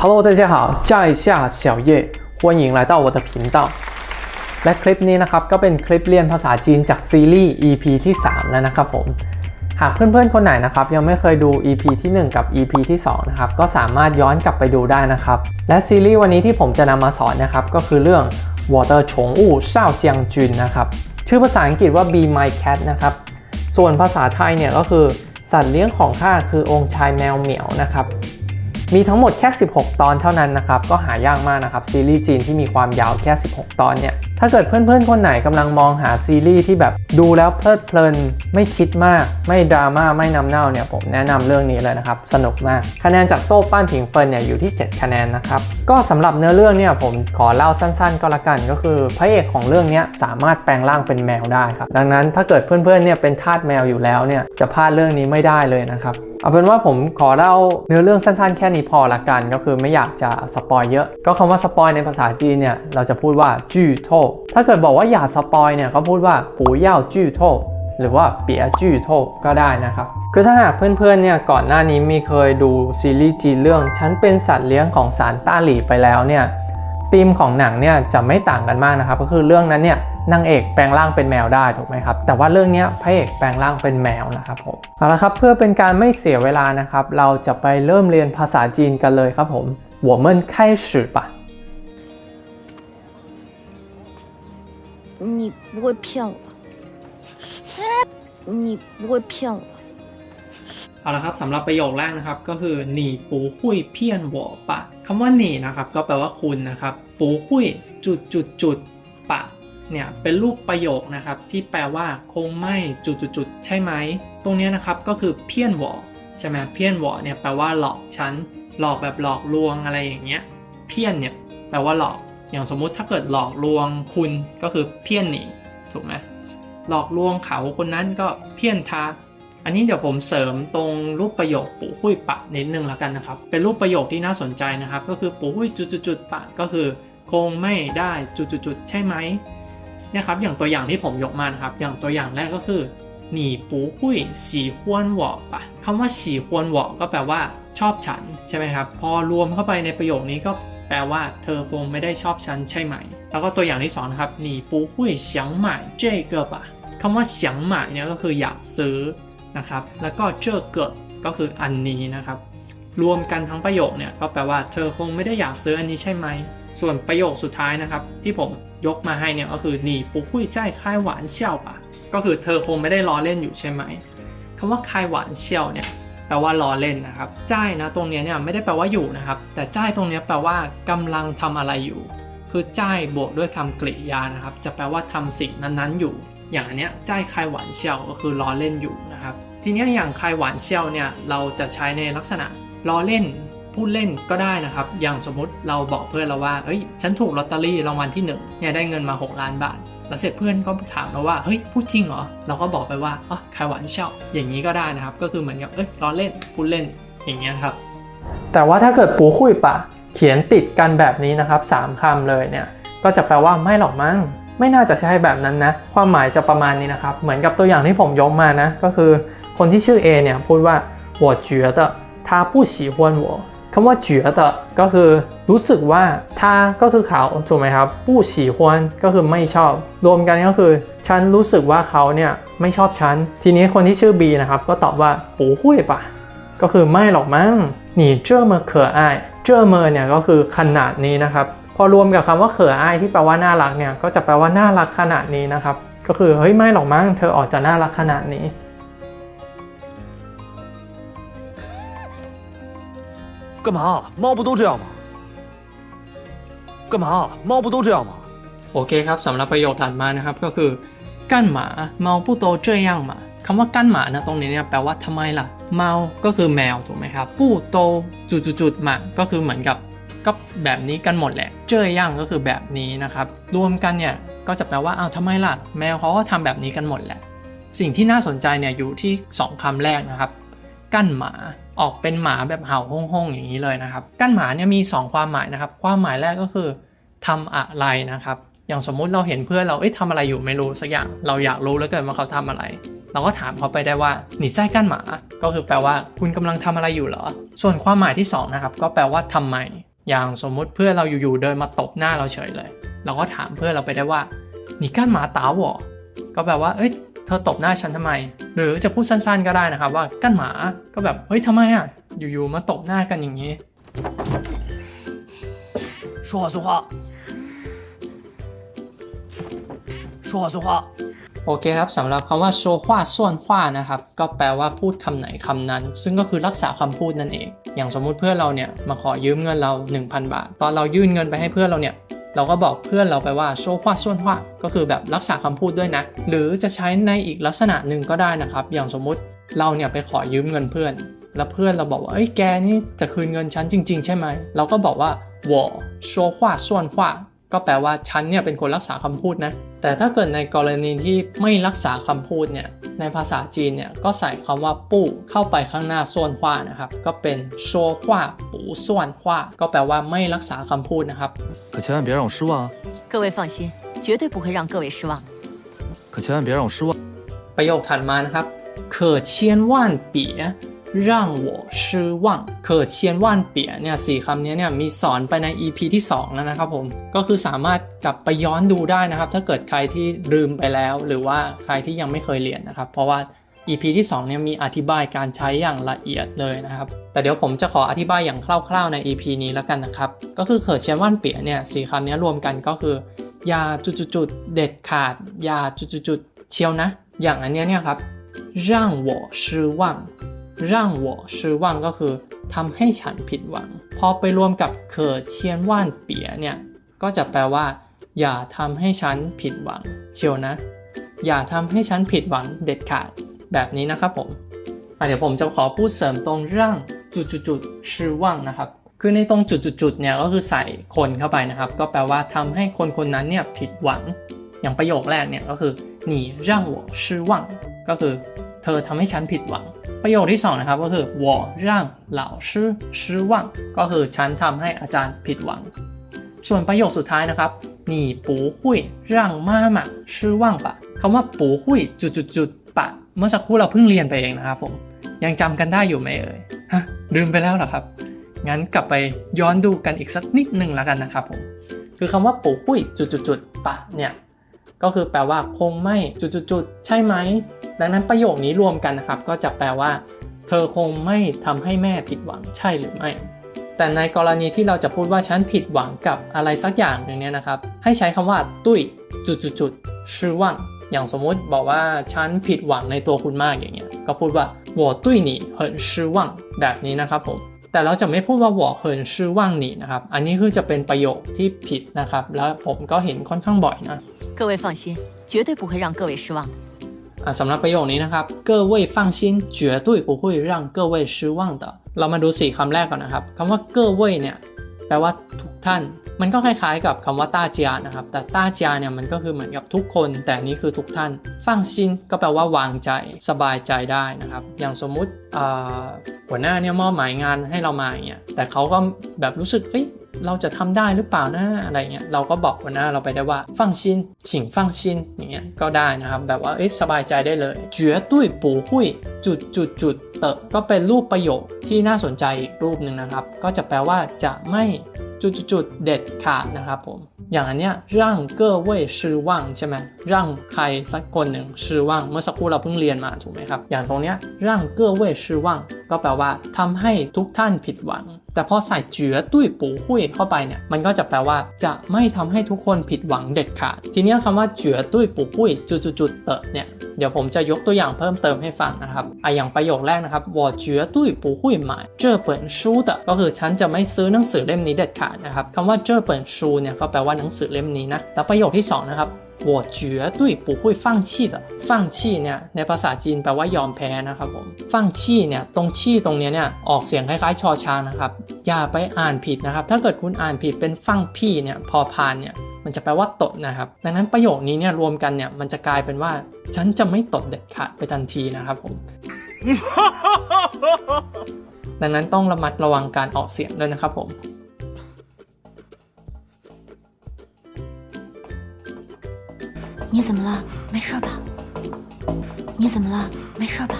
Hello，大家好，叫一下小叶，欢迎来到我的频道 และคลิปนี้นะครับก็เป็นคลิปเรียนภาษาจีนจากซีรีส์ EP ที่ 3 แล้วนะครับผม หากเพื่อนๆ คนไหนนะครับยังไม่เคยดู EP ที่ 1 กับ EP ที่ 2 นะครับ ก็สามารถย้อนกลับไปดูได้นะครับ และซีรีส์วันนี้ที่ผมจะนำมาสอนนะครับ ก็คือเรื่อง Water ฉงอู่เช่าเจียงจุนนะครับ ชื่อภาษาอังกฤษว่า Be My Cat นะครับ ส่วนภาษาไทยเนี่ยก็คือสัตว์เลี้ยงของข้าคือองค์ชายแมวเหมียวนะครับ มีทั้งหมดแค่ 16 ตอนเท่านั้นนะครับ ก็หายากมากนะครับ ซีรีส์จีนที่มีความยาวแค่ 16 ตอนเนี่ย ถ้าเกิดเพื่อนๆ คนไหนกำลังมองหาซีรีส์ที่แบบดูแล้วเพลิดเพลิน ไม่คิดมาก ไม่ดราม่าไม่นำเน่าเนี่ยผมแนะนำเรื่องนี้เลยนะครับ สนุกมาก คะแนนจากโต้ป้านผิงเฟินเนี่ยอยู่ที่ 7 คะแนนนะครับ ก็สำหรับเนื้อเรื่องเนี่ยผมขอเล่าสั้นๆ ก็แล้วกัน ก็คือพระเอกของเรื่องนี้สามารถแปลงร่างเป็นแมวได้ครับ ดังนั้นถ้าเกิดเพื่อนๆ เนี่ยเป็นทาสแมวอยู่แล้วเนี่ยจะพลาดเรื่องนี้ไม่ได้เลยนะครับเอาเป็นว่าผมขอเล่าเนื้อเรื่องสั้นๆ แค่นี้พอละกัน ก็คือไม่อยากจะสปอยเยอะ ก็คำว่าสปอยในภาษาจีนเนี่ยเราจะพูดว่าจื้อโทถ้าเกิดบอกว่าอย่าสปอยเนี่ยเขาพูดว่าปูเย่าจื้อโทหรือว่าเปียจื้อโทก็ได้นะครับ คือถ้าหากเพื่อนๆเนี่ยก่อนหน้านี้มีเคยดูซีรีส์จีเรื่องฉันเป็นสัตว์เลี้ยงของสารต้าหลี่ไปแล้วเนี่ยธีมของหนังเนี่ยจะไม่ต่างกันมากนะครับ ก็คือเรื่องนั้นเนี่ยนางเอกแปลงร่างเป็นแมวได้ถูกไหมครับ แต่ว่าเรื่องนี้พระเอกแปลงร่างเป็นแมวนะครับผมเอาละครับเพื่อเป็นการไม่เสียเวลานะครับ เราจะไปเริ่มเรียนภาษาจีนกันเลยครับผมหัวเมินไข่ฉือปะ 你不会骗我？你不会骗我？เอาละครับสำหรับประโยคแรกนะครับก็คือหนีปูหุ้ยเพี้ยนหัวปะคำว่าหนีนะครับก็แปลว่าคุณนะครับ ปูหุ้ยจุดจุดจุดปะเนี่ยเป็นรูปประโยคนะครับที่แปลว่าคงไม่จุดจุดจุดใช่ไหมตรงนี้นะครับก็คือเพี้ยนหัวใช่ไหมเพี้ยนหัวเนี่ยแปลว่าหลอกฉันหลอกแบบหลอกลวงอะไรอย่างเงี้ยเพี้ยนเนี่ยแปลว่าหลอก อย่างสมมุติถ้าเกิดหลอกลวงคุณก็คือเพี้ยนหนีถูกไหมหลอกลวงเขาคนนั้นก็เพี้ยนทาอันนี้เดี๋ยวผมเสริมตรงรูปประโยคปู่หุยปะนิดนึงแล้วกันนะครับ เป็นรูปประโยคที่น่าสนใจนะครับ ก็คือปู่หุยจุดจุดจุดปะก็คือ คงไม่ได้จุดจุดจุดใช่ไหมเนี่ยครับอย่างตัวอย่างที่ผมยกมานะครับ อย่างตัวอย่างแรกก็คือ หนีปูกุ้ยสีฮวนวอปะคำว่าสีฮวนวอก็แปลว่าชอบฉันใช่ไหมครับ พอรวมเข้าไปในประโยคนี้ก็แปลว่าเธอคงไม่ได้ชอบฉันใช่ไหม แล้วก็ตัวอย่างที่สองครับหนีปูกุ้ยฉียงม่เจ้กอปคำว่าเฉียงม่เนี่ยก็คืออยากซื้อนะครับ แล้วก็เจอเกิดก็คืออันนี้นะครับ รวมกันทั้งประโยคเนี่ยก็แปลว่าเธอคงไม่ได้อยากซื้ออันนี้ใช่ไหม ส่วนประโยคสุดท้ายนะครับ ที่ผมยกมาให้เนี่ยก็คือหนีปุคุยใจคายหวานเชี่ยวปะก็คือเธอคงไม่ได้ล้อเล่นอยู่ใช่ไหมคำว่าคายหวานเชี่ยวเนี่ยแปลว่าล้อเล่นนะครับจ้ายนะตรงเนี้ยเนี่ยไม่ได้แปลว่าอยู่นะครับ แต่จ้ายตรงเนี้ยแปลว่ากำลังทำอะไรอยู่ คือจ้ายบวกด้วยคำกริยานะครับ จะแปลว่าทำสิ่งนั้นๆอยู่ อย่างอันเนี้ยจ้ายคายหวานเชี่ยวก็คือล้อเล่นอยู่นะครับ ทีนี้อย่างคายหวานเชี่ยวเนี่ยเราจะใช้ในลักษณะล้อเล่น พูดเล่นก็ได้นะครับ อย่างสมมุติเราบอกเพื่อนเราว่าเฮ้ยฉันถูกลอตเตอรี่รางวัลที่หนึ่งเนี่ยได้เงินมา 6 ล้านบาท แล้วเสร็จเพื่อนก็ถามเราว่าเฮ้ยพูดจริงเหรอเราก็บอกไปว่าอ๋อคายหวานเชี่ยวอย่างนี้ก็ได้นะครับ ก็คือเหมือนกับเอ้ยล้อเล่นพูดเล่นอย่างเงี้ยครับ แต่ว่าถ้าเกิดปูคุยปะ เขียนติดกันแบบนี้นะครับสามคำเลยเนี่ย ก็จะแปลว่าไม่หรอกมั้ง ไม่น่าจะใช่แบบนั้นนะ ความหมายจะประมาณนี้นะครับ เหมือนกับตัวอย่างที่ผมยกมานะ ก็คือคนที่ชื่อ A เนี่ยพูดว่า我觉得他不喜欢我 คำว่าเจือตะก็คือรู้สึกว่าถ้าก็คือเขาถูกไหมครับผู้ฉีคนก็คือไม่ชอบ รวมกันก็คือฉันรู้สึกว่าเขาเนี่ยไม่ชอบฉัน ทีนี้คนที่ชื่อบีนะครับก็ตอบว่าปูหุ่ยปะ ก็คือไม่หรอกมั้งหนีเจ้อเมอเขอไอเจ้อเมอเนี่ยก็คือขนาดนี้นะครับ พอรวมกับคำว่าเขอไอที่แปลว่าน่ารักเนี่ยก็จะแปลว่าน่ารักขนาดนี้นะครับ ก็คือเฮ้ยไม่หรอกมั้งเธอออกจะน่ารักขนาดนี้ 干嘛？猫不都这样吗？干嘛？猫不都这样吗？ โอเคครับสำหรับประโยคถัดมานะครับก็คือกั้นหมาเมาผู้โตเจ้ยย่างหมาคำว่ากั้นหมานะตรงนี้เนี่ยแปลว่าทำไมล่ะ เมาก็คือแมวถูกไหมครับผู้โตจุดๆๆหมาก็คือเหมือนกับก็แบบนี้กันหมดแหละ เจ้ยย่างก็คือแบบนี้นะครับ รวมกันเนี่ยก็จะแปลว่าอ้าวทำไมล่ะ แมวเขาก็ทำแบบนี้กันหมดแหละ สิ่งที่น่าสนใจเนี่ยอยู่ที่สองคำแรกนะครับ กั้นหมา ออกเป็นหมาแบบเห่าห้องๆอย่างนี้เลยนะครับกั้นหมาเนี่ยมี 2 ความหมายนะครับ ความหมายแรกก็คือทำอะไรนะครับ อย่างสมมุติเราเห็นเพื่อนเราเอ้ยทำอะไรอยู่ไม่รู้สักอย่าง เราอยากรู้แล้วเกิดว่าเขาทำอะไร เราก็ถามเขาไปได้ว่าหนีไส้กั้นหมา ก็คือแปลว่า คุณกำลังทำอะไรอยู่เหรอ ส่วนความหมายที่สองนะครับก็แปลว่าทำไม อย่างสมมุติเพื่อนเราอยู่ๆเดินมาตบหน้าเราเฉยเลย เราก็ถามเพื่อนเราไปได้ว่าหนีกั้นหมาตาวหวอก็แบบว่าเอ้ย ธอตบหน้าฉันทำไม หรือจะพูดสั้นๆก็ได้นะครับว่ากั้นหมาก็แบบเฮ้ยทำไมอ่ะอยู่ๆมาตบหน้ากันอย่างนี้ 说话算话，说话算话。 โอเคครับสำหรับคำว่าโชว่าส่วนว่านะครับ ก็แปลว่าพูดคำไหนคำนั้น ซึ่งก็คือรักษาคำพูดนั่นเอง อย่างสมมุติเพื่อนเราเนี่ยมาขอยืมเงินเรา 1,000 บาท ตอนเรายื่นเงินไปให้เพื่อนเราเนี่ย เราก็บอกเพื่อนเราไปว่าโชว่าส่วนว่าก็คือแบบรักษาคำพูดด้วยนะ หรือจะใช้ในอีกลักษณะหนึ่งก็ได้นะครับ อย่างสมมุติเราเนี่ยไปขอยืมเงินเพื่อน แล้วเพื่อนเราบอกว่าเอ้ยแกนี่จะคืนเงินฉันจริง ๆ ใช่ไหม เราก็บอกว่า我说话算话ก็แปลว่าฉันเนี่ยเป็นคนรักษาคำพูดนะ แต่ถ้าเกิดในกรณีที่ไม่รักษาคำพูดเนี่ย ในภาษาจีนเนี่ยก็ใส่คำว่าปู้เข้าไปข้างหน้าส่วนว่านะครับ ก็เป็นโชว่าปูส่วนว่าก็แปลว่าไม่รักษาคำพูดนะครับ 可千万别让我失望啊！各位放心，绝对不会让各位失望。可千万别让我失望。 ประโยคถัดมานะครับ可千万别 ร่างหัวชื่อว่เชียนว่านเปียเนี่ยสี่คำนี้เนี่ยมีสอนไปใน EP ที่ 2 แล้วนะครับผมก็คือสามารถกลับไปย้อนดูได้นะครับ ถ้าเกิดใครที่ลืมไปแล้ว หรือว่าใครที่ยังไม่เคยเรียนนะครับ เพราะว่า EP ที่2เนี่ยมีอธิบายการใช้อย่างละเอียดเลยนะครับ แต่เดี๋ยวผมจะขออธิบายอย่างคร่าวๆใน EP นี้แล้วกันนะครับ ก็คือเคอเชียนว่านเปียเนี่ยสี่คำนี้รวมกันก็คือยาจุดๆเด็ดขาดยาจุดๆเชียวนะ อย่างอันนี้เนี่ยครับร่างหัว ร่างหัวชื่อว่างก็คือทำให้ฉันผิดหวัง พอไปรวมกับเคอเชียนว่านเปียเนี่ย ก็จะแปลว่า อย่าทำให้ฉันผิดหวัง เชียวนะ อย่าทำให้ฉันผิดหวังเด็ดขาด แบบนี้นะครับผมเดี๋ยวผมจะขอพูดเสริมตรงร่างจุดๆชื่อว่างนะครับ คือในตรงจุดๆเนี่ยก็คือใส่คนเข้าไปนะครับ ก็แปลว่าทำให้คนคนนั้นเนี่ยผิดหวัง อย่างประโยคแรกเนี่ยก็คือ你让我失望ก็คือ เธอทำให้ฉันผิดหวัง ประโยคที่สองนะครับก็คือ我让老师失望ก็คือฉันทำให้อาจารย์ผิดหวัง ส่วนประโยคสุดท้ายนะครับ你不会让妈妈失望吧คำว่า不会จุดๆๆปะเมื่อสักครู่เราเพิ่งเรียนไปเองนะครับผม ยังจำกันได้อยู่ไหมเอ่ย ฮะ ลืมไปแล้วเหรอครับ งั้นกลับไปย้อนดูกันอีกสักนิดหนึ่งแล้วกันนะครับผม คือคำว่าปูหุ้ยจุดๆๆปะเนี่ย ก็คือแปลว่าคงไม่จุดๆๆใช่ไหม ดังนั้นประโยคนี้รวมกันนะครับ ก็จะแปลว่า เธอคงไม่ทำให้แม่ผิดหวังใช่หรือไม่ แต่ในกรณีที่เราจะพูดว่าฉันผิดหวังกับอะไรสักอย่างหนึ่งเนี่ยนะครับ ให้ใช้คำว่าตุ้ยจุดๆๆชื่อว่างอย่างสมมุติบอกว่าฉันผิดหวังในตัวคุณมากอย่างเงี้ย ก็พูดว่า我对你很失望แบบนี้นะครับผม แต่เราจะไม่พูดว่า我很失望你นะครับ อันนี้คือจะเป็นประโยคที่ผิดนะครับ แล้วผมก็เห็นค่อนข้างบ่อยนะ 各位放心，绝对不会让各位失望的。 อ่ะสำหรับประโยคนี้นะครับ各位放心绝对不会让各位失望的เรามาดูสี่คำแรกก่อนนะครับคำว่า各位เนี่ยแปลว่าทุกท่าน มันก็คล้ายๆกับคำว่าต้าเจียนะครับ แต่ต้าเจียเนี่ยมันก็คือเหมือนกับทุกคน แต่นี้คือทุกท่าน ฟังชินก็แปลว่าวางใจสบายใจได้นะครับ อย่างสมมุติหัวหน้าเนี่ยมอบหมายงานให้เรามาอย่างเงี้ยแต่เขาก็แบบรู้สึกเอ้ย เราจะทำได้หรือเปล่านะอะไรเงี้ยเราก็บอกหัวหน้าเราไปได้ว่าฟังชินฉิงฟังชินอย่างเงี้ยก็ได้นะครับแบบว่าเอ๊ะสบายใจได้เลยเจือตุ้ยปูหุ้ยจุดจุดจุดเตอะก็เป็นรูปประโยคที่น่าสนใจรูปหนึ่งนะครับ ก็จะแปลว่าจะไม่จุดจุดจุดเด็ดขาดนะครับผม อย่างอันเนี้ยร่างเกอเใช่ไหมร่างใครสักคนหนึ่งชื่อว่งเมื่อสักครู่เราเพิ่งเรียนมาถูกไหมครับ อย่างตรงเนี้ยร่างเกอเก็แปลว่า ทำให้ทุกท่านผิดหวัง แต่พอใส่เจือตุ้ยปูหุ้ยเข้าไปเนี่ยมันก็จะแปลว่า จะไม่ทำให้ทุกคนผิดหวังเด็ดขาด ทีนี้คำว่าเจือตุ้ยปูหุ้ยจุดๆเตอะเนี่ยเดี๋ยวผมจะยกตัวอย่างเพิ่มเติมให้ฟังนะครับอะอย่างประโยคแรกนะครับวอเจือตุ้ยปูหุ้ยหมาเจอเปินชูเตะก็คือฉันจะไม่ซื้อหนังสือเล่มนี้เด็ดขาดนะครับคำว่าเจอเปินชูเนี่ยก็แปลว่าหนังสือเล่มนี้นะแล้วประโยคที่2นะครับ 我绝对不会放弃的放弃เนี่ยในภาษาจีนแปลว่ายอมแพ้นะครับผม放弃เนี่ยตรงชี่ตรงเนี้ยเนี่ยออกเสียงคล้ายๆชอช้างนะครับ อย่าไปอ่านผิดนะครับ ถ้าเกิดคุณอ่านผิดเป็นฟังพี่เนี่ยพอพานเนี่ย มันจะแปลว่าตดนะครับ ดังนั้นประโยคนี้เนี่ยรวมกันเนี่ยมันจะกลายเป็นว่า ฉันจะไม่ตดเด็ดขาดไปทันทีนะครับผม ดังนั้นต้องระมัดระวังการออกเสียงด้วยนะครับผม 你怎么了？没事吧？你怎么了？没事吧？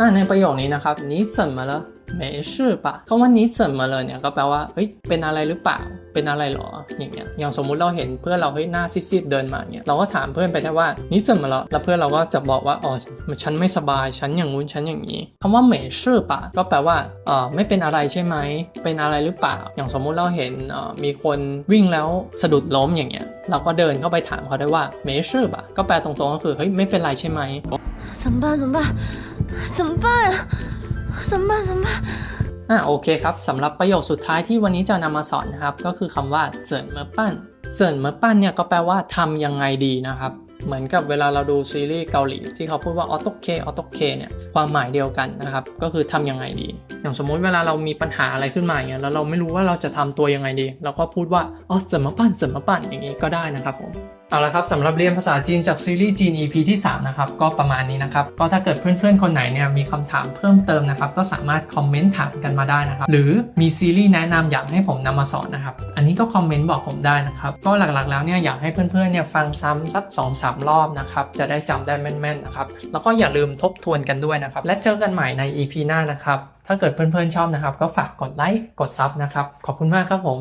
อ่าในประโยคนี้นะครับนี้怎么了 ไม่是吧คำว่านี้เสริมมาเลยเนี่ยก็แปลว่าเฮ้ยเป็นอะไรหรือเปล่า เป็นอะไรหรออย่างเงี้ยอย่างสมมุติเราเห็นเพื่อนเราเฮ้ยหน้าซีดๆเดินมาเนี่ยเราก็ถามเพื่อนไปได้ว่านี่เสริมมาแล้วแล้วเพื่อนเราก็จะบอกว่าอ๋อฉันไม่สบายฉันอย่างงู้นฉันอย่างนี้คำว่าไม่是吧ก็แปลว่าเออไม่เป็นอะไรใช่ไหมเป็นอะไรหรือเปล่า อย่างสมมุติเราเห็นเอ่อมีคนวิ่งแล้วสะดุดล้มอย่างเงี้ยเราก็เดินเข้าไปถามเขาได้ว่าไม่是吧ก็แปลตรงๆก็คือเฮ้ยไม่เป็นไรใช่ไหม 怎么办？怎么办？怎么办呀？怎么办？怎么办？ อะโอเคครับสำหรับประโยคสุดท้ายที่วันนี้จะนำมาสอนนะครับ ก็คือคำว่าเจินเมอปั้นเจินเมอปั้นเนี่ยก็แปลว่าทำยังไงดีนะครับเหมือนกับเวลาเราดูซีรีส์เกาหลีที่เขาพูดว่าออโตเคออโตเคเนี่ยความหมายเดียวกันนะครับก็คือทำยังไงดี อย่างสมมุติเวลาเรามีปัญหาอะไรขึ้นมาอย่างเงี้ยแล้วเราไม่รู้ว่าเราจะทำตัวยังไงดี เราก็พูดว่าอ๋อเจินเมอปั้นเจินเมอปั้นอย่างนี้ก็ได้นะครับผม เอาละครับสำหรับเรียนภาษาจีนจากซีรีส์จีน EP ที่ 3 นะครับ ก็ประมาณนี้นะครับ ก็ถ้าเกิดเพื่อนๆ คนไหนเนี่ยมีคำถามเพิ่มเติมนะครับ ก็สามารถคอมเมนต์ถามกันมาได้นะครับ หรือมีซีรีส์แนะนำอยากให้ผมนำมาสอนนะครับ อันนี้ก็คอมเมนต์บอกผมได้นะครับ ก็หลักๆแล้วเนี่ยอยากให้เพื่อนๆ เนี่ยฟังซ้ำสัก 2-3 รอบนะครับ จะได้จำได้แม่นๆ นะครับ แล้วก็อย่าลืมทบทวนกันด้วยนะครับ และเจอกันใหม่ใน EP หน้านะครับ ถ้าเกิดเพื่อนๆ ชอบนะครับ ก็ฝากกดไลค์ กดซับนะครับ ขอบคุณมากครับผม